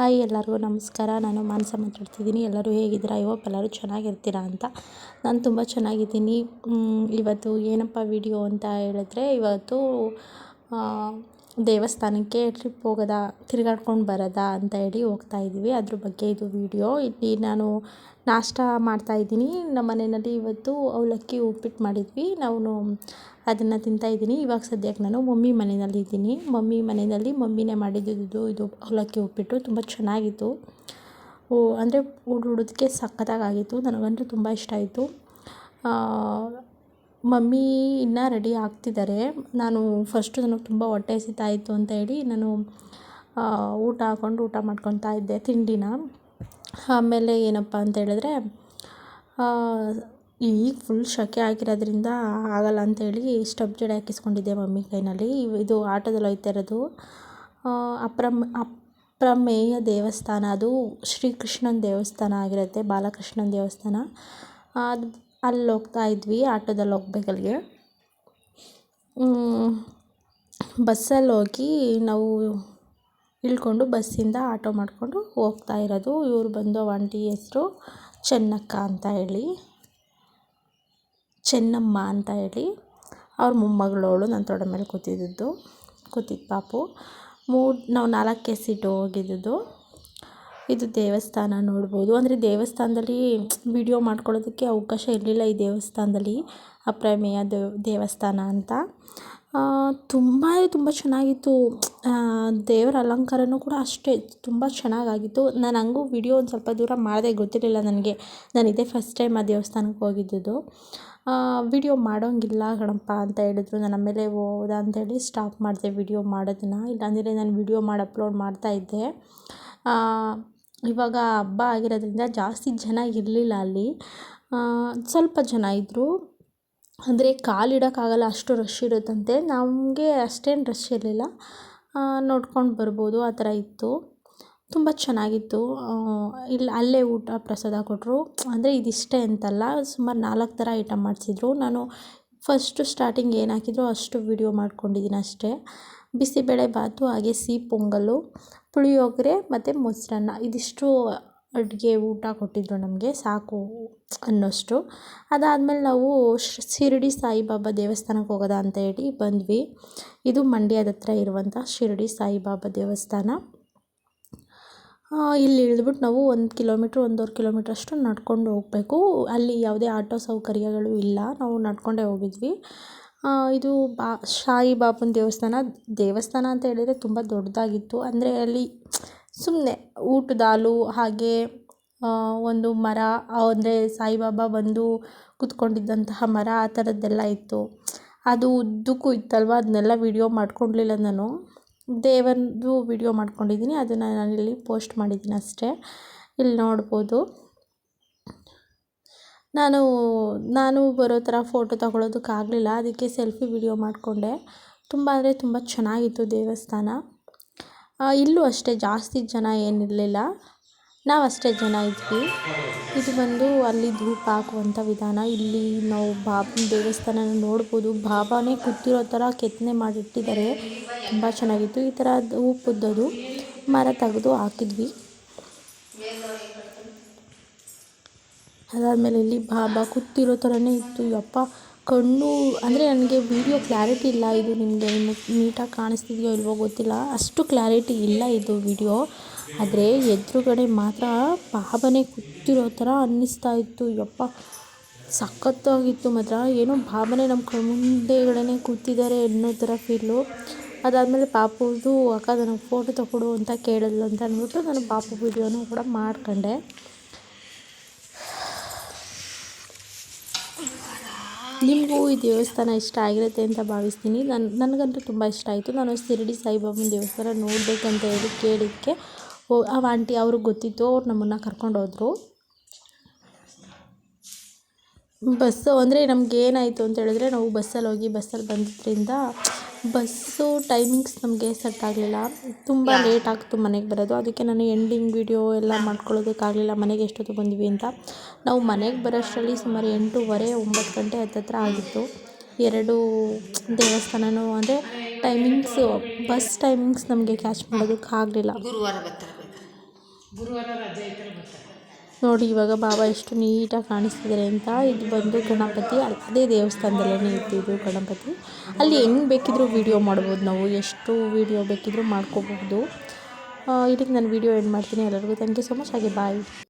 Hi ಎಲ್ಲರಿಗೂ ನಮಸ್ಕಾರ. ನಾನು ಮಾನಸ ಮಾತಾಡ್ತಿದ್ದೀನಿ. ಎಲ್ಲರೂ ಹೇಗಿದ್ದೀರಾ? ಐ ಹೋಪ್ ಎಲ್ಲರೂ ಚೆನ್ನಾಗಿರ್ತೀರಾ ಅಂತ. ನಾನು ತುಂಬ ಚೆನ್ನಾಗಿದ್ದೀನಿ. ಇವತ್ತು ಏನಪ್ಪ ವಿಡಿಯೋ ಅಂತ ಹೇಳಿದ್ರೆ ಇವತ್ತು ದೇವಸ್ಥಾನಕ್ಕೆ ಟ್ರಿಪ್ ಹೋಗೋದಾ, ತಿರುಗಾಡ್ಕೊಂಡು ಬರೋದಾ ಅಂತ ಹೇಳಿ ಹೋಗ್ತಾ ಇದ್ದೀವಿ. ಅದ್ರ ಬಗ್ಗೆ ಇದು ವಿಡಿಯೋ ಇಲ್ಲಿ ನಾನು ನಾಷ್ಟ ಮಾಡ್ತಾಯಿದ್ದೀನಿ ನಮ್ಮ ಮನೆಯಲ್ಲಿ ಇವತ್ತು ಅವಲಕ್ಕಿ ಉಪ್ಪಿಟ್ಟು ಮಾಡಿದ್ವಿ. ನಾವು ಅದನ್ನು ತಿಂತಾಯಿದ್ದೀನಿ ಇವಾಗ ಸದ್ಯಕ್ಕೆ ನಾನು ಮಮ್ಮಿ ಮನೆಯಲ್ಲಿ ಇದ್ದೀನಿ. ಮಮ್ಮಿ ಮನೆಯಲ್ಲಿ ಮಮ್ಮಿನೇ ಮಾಡಿದ್ದು ಇದು ಅವಲಕ್ಕಿ ಉಪ್ಪಿಟ್ಟು. ತುಂಬ ಚೆನ್ನಾಗಿತ್ತು. ಓ, ಅಂದರೆ ಉಡೋದಕ್ಕೆ ಸಖತ್ತಾಗಿತ್ತು ನನಗಂತೂ ತುಂಬ ಇಷ್ಟ ಆಯಿತು. ಮಮ್ಮಿ ಇನ್ನೂ ರೆಡಿ ಆಗ್ತಿದ್ದಾರೆ. ನಾನು ಫಸ್ಟು ನನಗೆ ತುಂಬ ಹೊಟ್ಟೆ ಹಸಿತಾ ಅಂತ ಹೇಳಿ ನಾನು ಊಟ ಹಾಕ್ಕೊಂಡು ಊಟ ಮಾಡ್ಕೊತಾ ಇದ್ದೆ ತಿಂಡಿನ. ಆಮೇಲೆ ಏನಪ್ಪ ಅಂತ ಹೇಳಿದ್ರೆ ಈಗ ಫುಲ್ ಸೆಕೆ ಆಗಿರೋದ್ರಿಂದ ಆಗಲ್ಲ ಅಂತೇಳಿ ಸ್ಟವ್ ಜಡೆ ಹಾಕಿಸ್ಕೊಂಡಿದ್ದೆ ಮಮ್ಮಿ ಕೈನಲ್ಲಿ. ಇದು ಆಟೋದಲ್ಲಿ ಹೋಗ್ತಾ ಇರೋದು ಅಪ್ರಮ್, ಅಪ್ರಮೇಯ ದೇವಸ್ಥಾನ. ಅದು ಶ್ರೀಕೃಷ್ಣನ ದೇವಸ್ಥಾನ ಆಗಿರುತ್ತೆ, ಬಾಲಕೃಷ್ಣನ ದೇವಸ್ಥಾನ. ಅದು ಅಲ್ಲಿ ಹೋಗ್ತಾ ಇದ್ವಿ ಆಟೋದಲ್ಲಿ ಹೋಗ್ಬೇಕಲ್ಲಿಗೆ ಬಸ್ಸಲ್ಲಿ ಹೋಗಿ ನಾವು ಇಳ್ಕೊಂಡು ಬಸ್ಸಿಂದ ಆಟೋ ಮಾಡಿಕೊಂಡು ಹೋಗ್ತಾ ಇರೋದು. ಇವರು ಬಂದು ಆಂಟಿ ಹೆಸರು ಚೆನ್ನಕ್ಕ ಅಂತ ಹೇಳಿ. ಚೆನ್ನಮ್ಮ ಅಂತ ಹೇಳಿ. ಅವ್ರ ಮೊಮ್ಮಗಳವಳು ನನ್ನ ತೊಡೆ ಮೇಲೆ ಕೂತಿದ್ದು ಕೂತಿದ್ದು ಪಾಪು. ಮೂರು, ನಾವು ನಾಲ್ಕೇ ಸೀಟು ಹೋಗಿದ್ದು ಇದು ದೇವಸ್ಥಾನ ನೋಡ್ಬೋದು. ಅಂದರೆ ದೇವಸ್ಥಾನದಲ್ಲಿ ವಿಡಿಯೋ ಮಾಡ್ಕೊಳ್ಳೋದಕ್ಕೆ ಅವಕಾಶ ಇರಲಿಲ್ಲ ಈ ದೇವಸ್ಥಾನದಲ್ಲಿ. ಅಪ್ರಮೇಯ ದೇವಸ್ಥಾನ ಅಂತ. ತುಂಬ ತುಂಬ ಚೆನ್ನಾಗಿತ್ತು. ದೇವರ ಅಲಂಕಾರವೂ ಕೂಡ ಅಷ್ಟೇ ತುಂಬ ಚೆನ್ನಾಗಾಗಿತ್ತು. ನಾನು ಹಂಗೂ ವಿಡಿಯೋ ಒಂದು ಸ್ವಲ್ಪ ದೂರ ಮಾಡಿದೆ, ಗೊತ್ತಿರಲಿಲ್ಲ ನನಗೆ. ನಾನು ಇದೇ ಫಸ್ಟ್ ಟೈಮ್ ಆ ದೇವಸ್ಥಾನಕ್ಕೆ ಹೋಗಿದ್ದುದು ವಿಡಿಯೋ ಮಾಡೋಂಗಿಲ್ಲ ಕಣಪ್ಪ ಅಂತ ಹೇಳಿದ್ರು. ನಾನು ಆಮೇಲೆ ಹೋದ ಅಂತೇಳಿ ಸ್ಟಾಪ್ ಮಾಡಿದೆ ವಿಡಿಯೋ ಮಾಡೋದನ್ನು. ಇಲ್ಲಾಂದರೆ ನಾನು ವಿಡಿಯೋ ಮಾಡಿ ಅಪ್ಲೋಡ್ ಮಾಡ್ತಾ ಇದ್ದೆ. ಇವಾಗ ಹಬ್ಬ ಆಗಿರೋದ್ರಿಂದ ಜಾಸ್ತಿ ಜನ ಇರಲಿಲ್ಲ ಅಲ್ಲಿ. ಸ್ವಲ್ಪ ಜನ ಇದ್ದರು ಅಂದರೆ ಕಾಲಿಡೋಕ್ಕಾಗಲ್ಲ ಅಷ್ಟು ರಶ್ ಇರುತ್ತಂತೆ. ನಮಗೆ ಅಷ್ಟೇನು ರಶ್ ಇರಲಿಲ್ಲ. ನೋಡ್ಕೊಂಡು ಬರ್ಬೋದು, ಆ ಥರ ಇತ್ತು. ತುಂಬ ಚೆನ್ನಾಗಿತ್ತು. ಇಲ್ಲಿ ಅಲ್ಲೇ ಊಟ ಪ್ರಸಾದ ಕೊಟ್ಟರು ಅಂದರೆ ಇದಿಷ್ಟೇ ಅಂತಲ್ಲ, ಸುಮಾರು ನಾಲ್ಕು ಥರ ಐಟಮ್ ಮಾಡಿಸಿದ್ರು. ನಾನು ಫಸ್ಟು ಸ್ಟಾರ್ಟಿಂಗ್ ಏನು ಹಾಕಿದ್ರು ಅಷ್ಟು ವಿಡಿಯೋ ಮಾಡ್ಕೊಂಡಿದ್ದೀನಿ ಅಷ್ಟೇ. ಬಿಸಿಬೇಳೆ ಬಾತು ಹಾಗೆ ಸಿಹಿ ಪೊಂಗಲ್ಲು ಪುಳಿಯೋಗರೆ ಮತ್ತು ಮೊಸರನ್ನ. ಇದಿಷ್ಟು ಅಡುಗೆ ಊಟ ಕೊಟ್ಟಿದ್ದರು ನಮಗೆ, ಸಾಕು ಅನ್ನೋಷ್ಟು. ಅದಾದಮೇಲೆ ನಾವು ಶಿರಡಿ ಸಾಯಿಬಾಬಾ ದೇವಸ್ಥಾನಕ್ಕೆ ಹೋಗೋದಾ ಅಂತ ಹೇಳಿ ಬಂದ್ವಿ. ಇದು ಮಂಡ್ಯದ ಹತ್ರ ಇರುವಂಥ ಶಿರಡಿ ಸಾಯಿಬಾಬಾ ದೇವಸ್ಥಾನ. ಇಲ್ಲಿ ಇಳಿದ್ಬಿಟ್ಟು ನಾವು ಒಂದು ಕಿಲೋಮೀಟ್ರ್, ಒಂದೂವರೆ ಕಿಲೋಮೀಟ್ರ್ ಅಷ್ಟು ನಡ್ಕೊಂಡು ಹೋಗಬೇಕು. ಅಲ್ಲಿ ಯಾವುದೇ ಆಟೋ ಸೌಕರ್ಯಗಳು ಇಲ್ಲ, ನಾವು ನಡ್ಕೊಂಡೇ ಹೋಗಿದ್ವಿ. ಇದು ಬಾ, ಸಾಯಿಬಾಬನ ದೇವಸ್ಥಾನ ದೇವಸ್ಥಾನ ಅಂತ ಹೇಳಿದರೆ ತುಂಬ ದೊಡ್ಡದಾಗಿತ್ತು. ಅಂದರೆ ಅಲ್ಲಿ ಸುಮ್ಮನೆ ಊಟದ ಹಾಲು, ಹಾಗೆ ಒಂದು ಮರ ಅಂದರೆ ಸಾಯಿಬಾಬಾ ಬಂದು ಕೂತ್ಕೊಂಡಿದ್ದಂತಹ ಮರ ಆ ಥರದ್ದೆಲ್ಲ ಇತ್ತು. ಅದು ಉದ್ದಕ್ಕೂ ಇತ್ತಲ್ವ? ಅದನ್ನೆಲ್ಲ ವೀಡಿಯೋ ಮಾಡ್ಕೊಂಡಿಲ್ಲ ನಾನು. ದೇವರದು ವೀಡಿಯೋ ಮಾಡ್ಕೊಂಡಿದ್ದೀನಿ. ಅದನ್ನು ನಾನಿಲ್ಲಿ ಪೋಸ್ಟ್ ಮಾಡಿದ್ದೀನಿ ಅಷ್ಟೇ. ಇಲ್ಲಿ ನೋಡ್ಬೋದು. ನಾನು ನಾನು ಬರೋ ಥರ ಫೋಟೋ ತಗೊಳ್ಳೋದಕ್ಕಾಗಲಿಲ್ಲ ಅದಕ್ಕೆ ಸೆಲ್ಫಿ ವಿಡಿಯೋ ಮಾಡಿಕೊಂಡೆ. ತುಂಬ ಅಂದರೆ ತುಂಬ ಚೆನ್ನಾಗಿತ್ತು ದೇವಸ್ಥಾನ. ಇಲ್ಲೂ ಅಷ್ಟೇ, ಜಾಸ್ತಿ ಜನ ಏನಿರಲಿಲ್ಲ. ನಾವು ಅಷ್ಟೇ ಜನ ಇದ್ವಿ. ಇದು ಬಂದು ಅಲ್ಲಿ ಧೂಪ ಹಾಕುವಂಥ ವಿಧಾನ. ಇಲ್ಲಿ ನಾವು ಬಾಬನ ದೇವಸ್ಥಾನ ನೋಡ್ಬೋದು. ಬಾಬಾನೇ ಕೂತಿರೋ ಥರ ಕೆತ್ತನೆ ಮಾಡಿಟ್ಟಿದ್ದಾರೆ. ತುಂಬ ಚೆನ್ನಾಗಿತ್ತು. ಈ ಥರ ಧೂಪದ್ದು ಮರ ತೆಗೆದು ಹಾಕಿದ್ವಿ. ಅದಾದಮೇಲೆ ಇಲ್ಲಿ ಬಾಬಾ ಕೂತಿರೋ ಥರನೇ ಇತ್ತು. ಯಪ್ಪ ಕಣ್ಣು ಅಂದರೆ ನನಗೆ ವೀಡಿಯೋ ಕ್ಲಾರಿಟಿ ಇಲ್ಲ. ಇದು ನಿಮಗೆ ನೀಟಾಗಿ ಕಾಣಿಸ್ತಿದೆಯೋ ಇಲ್ವೋ ಗೊತ್ತಿಲ್ಲ. ಅಷ್ಟು ಕ್ಲಾರಿಟಿ ಇಲ್ಲ ಇದು ವೀಡಿಯೋ ಆದರೆ ಎದುರುಗಡೆ ಮಾತ್ರ ಬಾಬಾನೇ ಕೂತಿರೋ ಥರ ಅನ್ನಿಸ್ತಾ ಇತ್ತು. ಯಪ್ಪ, ಸಖತ್ತಾಗಿತ್ತು ಮಾತ್ರ. ಏನೋ ಭಾವನೆ ನಮ್ಮ ಕಣ್ಣು ಮುಂದೆಗಡೆ ಕೂತಿದ್ದಾರೆ ಅನ್ನೋ ಥರ ಫೀಲು ಅದಾದಮೇಲೆ ಪಾಪುದು ಅಕ್ಕ ನನಗೆ ಫೋಟೋ ತಗೊಡು ಅಂತ ಕೇಳಿದ್ಲು ಅಂತ ಅಂದ್ಬಿಟ್ಟು ನಾನು ಪಾಪು ವೀಡಿಯೋನೂ ಕೂಡ ಮಾಡ್ಕೊಂಡೆ. ನಿಮಗೂ ಈ ದೇವಸ್ಥಾನ ಇಷ್ಟ ಆಗಿರುತ್ತೆ ಅಂತ ಭಾವಿಸ್ತೀನಿ. ನನ್ನ ನನಗಂತೂ ತುಂಬ ಇಷ್ಟ ಆಯಿತು. ನಾನು ಶಿರಡಿ ಸಾಯಿಬಾಬನ ದೇವಸ್ಥಾನ ನೋಡಬೇಕಂತ ಹೇಳಿ ಕೇಳಿದ್ದಕ್ಕೆ ಓ, ಆ ಆಂಟಿ ಅವ್ರಿಗೆ ಗೊತ್ತಿತ್ತು. ಅವ್ರು ನಮ್ಮನ್ನು ಕರ್ಕೊಂಡೋದ್ರು. ಬಸ್ಸು ಅಂದರೆ ನಮ್ಗೆ ಏನಾಯಿತು ಅಂತ ಹೇಳಿದ್ರೆ ನಾವು ಬಸ್ಸಲ್ಲಿ ಹೋಗಿ ಬಸ್ಸಲ್ಲಿ ಬಂದಿದ್ದರಿಂದ ಬಸ್ಸು ಟೈಮಿಂಗ್ಸ್ ನಮಗೆ ಸೆಟ್ ಆಗಲಿಲ್ಲ. ತುಂಬ ಲೇಟ್ ಆಗ್ತು ಮನೆಗೆ ಬರೋದು. ಅದಕ್ಕೆ ನಾನು ಎಂಡಿಂಗ್ ವಿಡಿಯೋ ಎಲ್ಲ ಮಾಡ್ಕೊಳ್ಳೋದಕ್ಕಾಗಲಿಲ್ಲ ಮನೆಗೆ ಎಷ್ಟೊತ್ತು ಬಂದ್ವಿ ಅಂತ. ನಾವು ಮನೆಗೆ ಬರೋಷ್ಟರಲ್ಲಿ ಸುಮಾರು ಎಂಟೂವರೆ ಒಂಬತ್ತು ಗಂಟೆ ಹತ್ತತ್ರ ಆಗಿತ್ತು. ಎರಡು ದೇವಸ್ಥಾನವೂ ಅಂದರೆ ಟೈಮಿಂಗ್ಸು ಬಸ್ ಟೈಮಿಂಗ್ಸ್ ನಮಗೆ ಕ್ಯಾಚ್ ಮಾಡೋದಕ್ಕೆ ಆಗಲಿಲ್ಲ. ಗುರುವಾರ ರಜೆ ಐತಲ್ಲ ಬರ್ತಾರೆ. ನೋಡಿ, ಇವಾಗ ಬಾಬಾ ಎಷ್ಟು ನೀಟಾಗಿ ಕಾಣಿಸ್ತಿದ್ದಾರೆ ಅಂತ. ಇದು ಬಂದು ಗಣಪತಿ, ಅದೇ ದೇವಸ್ಥಾನದಲ್ಲೇ ಇದ್ದಿದ್ದು ಗಣಪತಿ. ಅಲ್ಲಿ ಹೆಂಗೆ ಬೇಕಿದ್ರೂ ವೀಡಿಯೋ ಮಾಡ್ಬೋದು ನಾವು. ಎಷ್ಟು ವೀಡಿಯೋ ಬೇಕಿದ್ರೂ ಮಾಡ್ಕೋಬಹುದು. ಇದಕ್ಕೆ ನಾನು ವೀಡಿಯೋ ಎಂಡ್ ಮಾಡ್ತೀನಿ. ಎಲ್ಲರಿಗೂ ಥ್ಯಾಂಕ್ ಯು ಸೊ ಮಚ್ ಹಾಗೆ ಬಾಯ್